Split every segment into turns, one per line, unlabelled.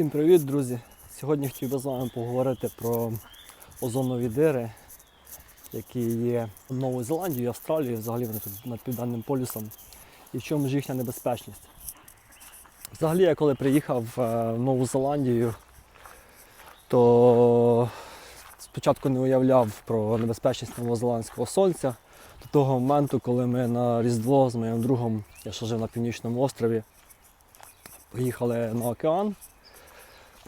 Всім привіт, друзі! Сьогодні хотів би з вами поговорити про озонові дири, які є в Новій Зеландії, Австралії, взагалі вони тут над Південним полюсом, і в чому ж їхня небезпечність. Взагалі, я коли приїхав е, в Нову Зеландію, то спочатку не уявляв про небезпечність новозеландського сонця до того моменту, коли ми на Різдво з моїм другом, я ще жив на північному острові, поїхали на океан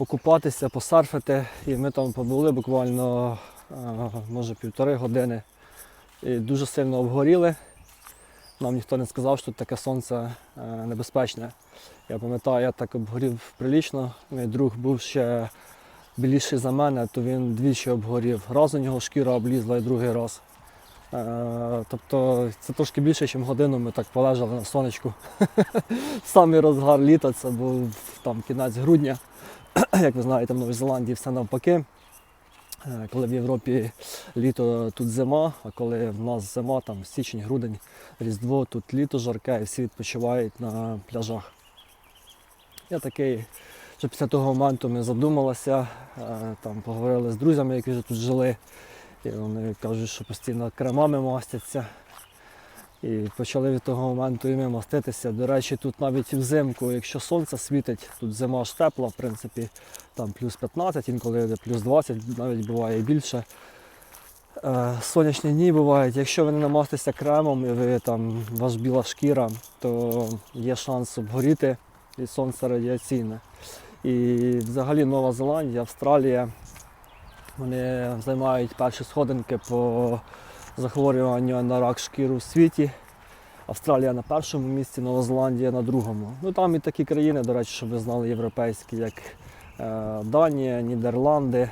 покупатися, посарфити. І ми там побули буквально може півтори години. І дуже сильно обгоріли. Нам ніхто не сказав, що таке сонце е, небезпечне. Я пам'ятаю, я так обгорів прилічно. Мій друг був ще біліший за мене, то він двічі обгорів. Раз у нього шкіра облізла і другий раз. Е, Тобто це трошки більше, ніж годину ми так полежали на сонечку. Самий розгар літа, це був там кінець грудня. Як ви знаєте, в Новій Зеландії все навпаки. Е, Коли в Європі літо тут зима, а коли в нас зима, там січень, грудень, Різдво, тут літо жарке і всі відпочивають на пляжах. Я такий, що після того моменту ми задумалися, е, там поговорили з друзями, які вже тут жили. І вони кажуть, що постійно кремами мастяться. І почали від того моменту і ми маститися. До речі, тут навіть взимку, якщо сонце світить, тут зима ж тепла, в принципі, там плюс 15, інколи плюс 20, навіть буває і більше. Е, Сонячні дні бувають. Якщо ви не намастися кремом і ви там у вас біла шкіра, то є шанс обгоріти і сонце радіаційне. І взагалі Нова Зеландія, Австралія, вони займають перші сходинки по захворюванню на рак шкіру в світі. Австралія на першому місці, Нова Зеландія на другому. Ну там і такі країни, до речі, щоб ви знали, європейські, як е, Данія, Нідерланди.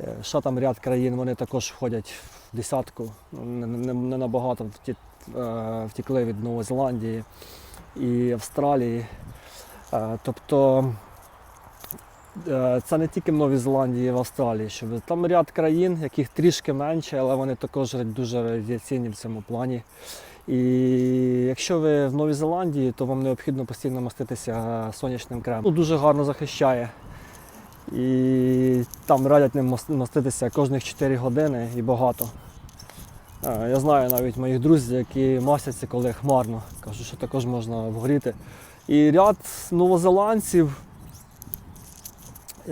Е, ще там ряд країн, вони також входять в десятку. Ну, Не, набагато вті- е, втікли від Нової Зеландії і Австралії. Тобто Це не тільки в Новій Зеландії і в Австралії, що там ряд країн, яких трішки менше, але вони також дуже радіаційні в цьому плані. І якщо ви в Новій Зеландії, то вам необхідно постійно маститися сонячним кремом. Ну, дуже гарно захищає. І там радять ним маститися кожних 4 години і багато. Е, Я знаю навіть моїх друзів, які мастяться, коли хмарно. Кажуть, що також можна обгоріти. І ряд новозеландців,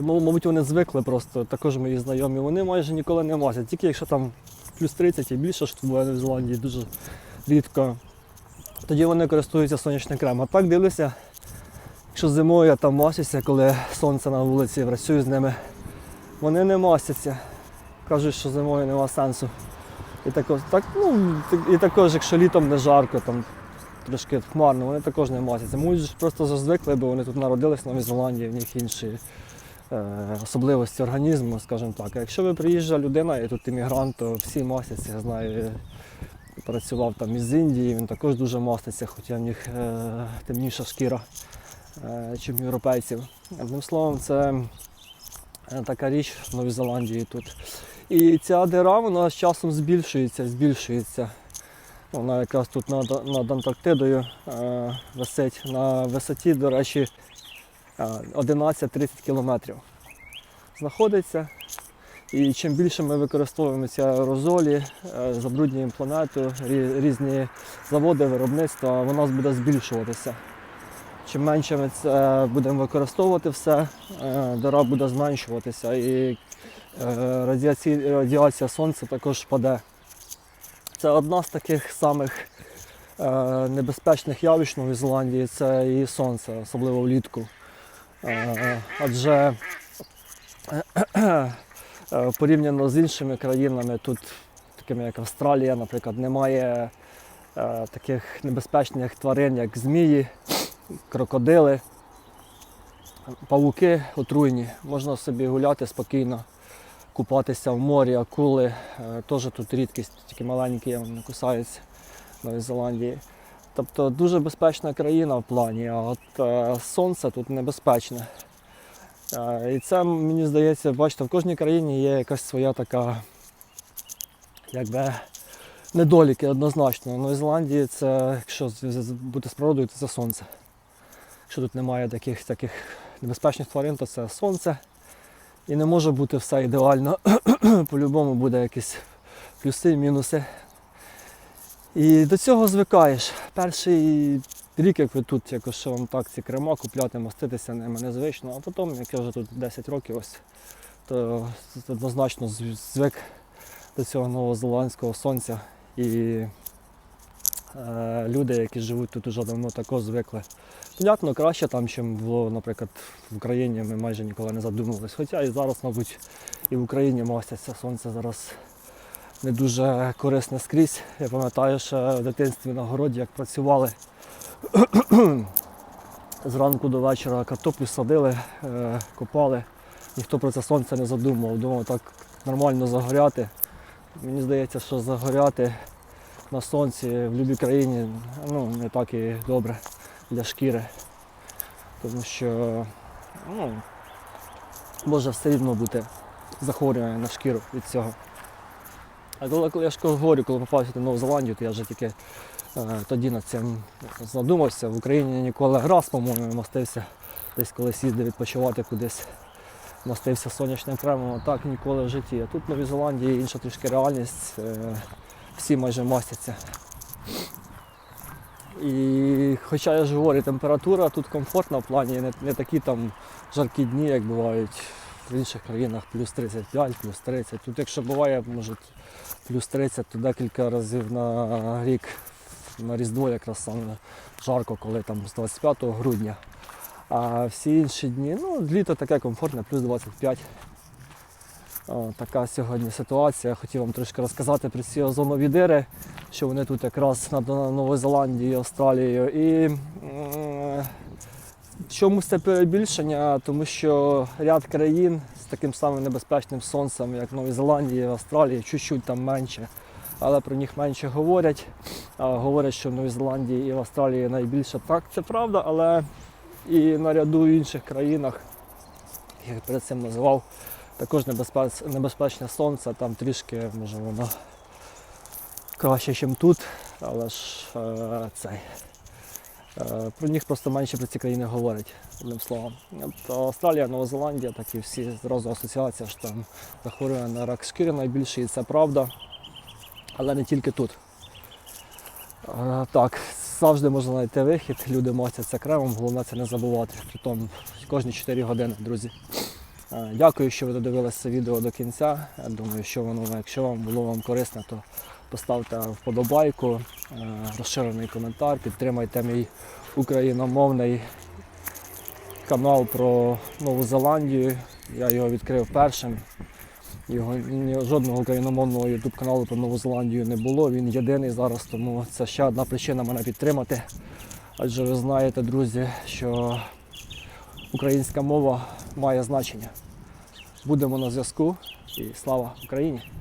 Мабуть, вони звикли просто, також мої знайомі, вони майже ніколи не мазять, тільки якщо там плюс 30 і більше, що буває в Зеландії дуже рідко. Тоді вони користуються сонячним кремом. А так дивлюся, якщо зимою я там масюся, коли сонце на вулиці, працюю з ними, вони не масяться. Кажуть, що зимою нема сенсу. І також, так, ну, і також, якщо літом не жарко, там трошки хмарно, вони також не масяться. Може, просто звикли, бо вони тут народились в Новій Зеландії, в них інші особливості організму, скажімо так. Якщо ви приїжджа людина і тут іммігрант, то всі мастяться. Я знаю, працював там із Індії, він також дуже маститься, хоча в них е, темніша шкіра, е, чим європейців. Одним словом, це е, така річ в Новій Зеландії тут. І ця дира вона з часом збільшується, збільшується. Вона якраз тут над, над Антарктидою е, висить на висоті, до речі, е, 11-30 кілометрів. Знаходиться. І чим більше ми використовуємо ці аерозолі, е, забруднюємо планету, різні заводи, виробництва, вона буде збільшуватися. Чим менше ми це будемо використовувати все, е, дира буде зменшуватися і е, радіація, сонця також паде. Це одна з таких самих е, небезпечних явищ Нової Зеландії це і сонце, особливо влітку. Е, адже е, порівняно з іншими країнами, тут, такими як Австралія, наприклад, немає е, таких небезпечних тварин, як змії, крокодили, павуки отруйні. Можна собі гуляти спокійно, купатися в морі, акули. Е, Теж тут рідкість, тільки маленькі кусаються в Новій Зеландії. Тобто дуже безпечна країна в плані, а от е, сонце тут небезпечне. Е, І це, мені здається, бачите, в кожній країні є якась своя така, якби, недоліки однозначно. В Новій Зеландії це, якщо бути з природою, то це сонце. Що тут немає таких таких небезпечних тварин, то це сонце. І не може бути все ідеально. По-любому буде якісь плюси, мінуси. І до цього звикаєш. Перший рік, як ви тут, якось вам так ці крема купляти, маститися ними незвично, а потім, як я вже тут 10 років, ось, то однозначно звик до цього новозеландського сонця. І е, люди, які живуть тут уже давно, також звикли. Понятно, краще там, чим було, наприклад, в Україні ми майже ніколи не задумувались. Хоча і зараз, мабуть, і в Україні мастяться сонце зараз не дуже корисне скрізь. Я пам'ятаю, що в дитинстві на городі, як працювали зранку до вечора картоплю садили, е, копали. Ніхто про це сонце не задумував. Думав, так нормально загоряти. Мені здається, що загоряти на сонці в будь-якій країні ну, не так і добре для шкіри. Тому що ну, може все рівно бути захворювання на шкіру від цього. А коли, я ж говорю, коли попався в Нову Зеландію, то я вже тільки е, тоді над цим задумався. В Україні ніколи раз, по-моєму, мастився, десь колись їздив відпочивати кудись, мастився сонячним кремом, а так ніколи в житті. А тут в Новій Зеландії інша трішки реальність, е, всі майже мастяться. І хоча я ж говорю, температура тут комфортна в плані, не, не такі там жаркі дні, як бувають в інших країнах, плюс 35, плюс 30. Тут якщо буває, може плюс 30, то декілька разів на рік на Різдво якраз саме жарко, коли там з 25 грудня. А всі інші дні, ну, літо таке комфортне, плюс 25. О, така сьогодні ситуація. Хотів вам трошки розказати про ці озонові дири, що вони тут якраз над Новою Зеландією, Австралією. І м, чомусь це перебільшення, тому що ряд країн з таким самим небезпечним сонцем, як Новій Зеландії, Австралії, чуть-чуть там менше. Але про них менше говорять. Говорять, що в Новій Зеландії і в Австралії найбільше. Так, це правда, але і на ряду інших країнах, як перед цим називав, також небезпечне сонце, там трішки, може воно краще, ніж тут, але ж е, цей. Е, Про них просто менше про ці країни говорять, одним словом. От Австралія, Нова Зеландія, так і всі зразу асоціація, що там захворювання на рак шкіри найбільше, і це правда. Але не тільки тут. Е, Так, завжди можна знайти вихід, люди мастяться кремом, головне це не забувати. Притом кожні 4 години, друзі. Е, Дякую, що ви додивилися це відео до кінця. Я думаю, що воно, якщо вам було вам корисне, то поставте вподобайку, е, розширений коментар, підтримайте мій україномовний канал про Нову Зеландію. Я його відкрив першим. Його жодного україномовного YouTube каналу про Нову Зеландію не було. Він єдиний зараз, тому це ще одна причина мене підтримати. Адже ви знаєте, друзі, що українська мова має значення. Будемо на зв'язку і слава Україні!